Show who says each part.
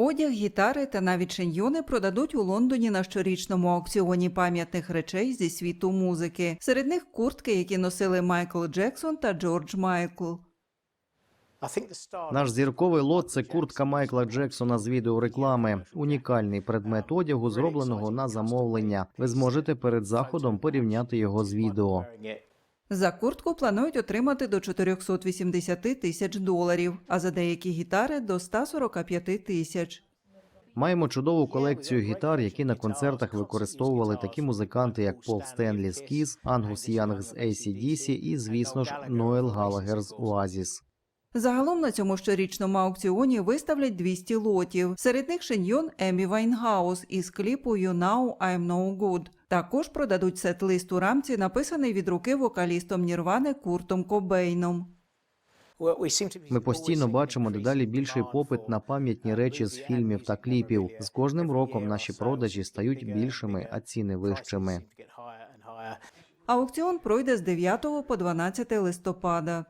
Speaker 1: Одяг, гітари та навіть шиньйони продадуть у Лондоні на щорічному аукціоні пам'ятних речей зі світу музики. Серед них куртки, які носили Майкл Джексон та Джордж Майкл.
Speaker 2: Наш зірковий лот це куртка Майкла Джексона з відеореклами. Унікальний предмет одягу, зробленого на замовлення. Ви зможете перед заходом порівняти його з відео.
Speaker 1: За куртку планують отримати до 480 тисяч доларів, а за деякі гітари до 145 тисяч.
Speaker 2: Маємо чудову колекцію гітар, які на концертах використовували такі музиканти, як Пол Стенлі з Кіз, Ангус Янг з AC/DC і, звісно ж, Ноел Галагер з Oasis.
Speaker 1: Загалом на цьому щорічному аукціоні виставлять 200 лотів. Серед них шиньйон Емі Вайнгаус із кліпу «You Know I'm No Good». Також продадуть сет-лист у рамці, написаний від руки вокалістом Нірвани Куртом Кобейном.
Speaker 2: Ми постійно бачимо дедалі більший попит на пам'ятні речі з фільмів та кліпів. З кожним роком наші продажі стають більшими, а ціни вищими.
Speaker 1: Аукціон пройде з 9 по 12 листопада.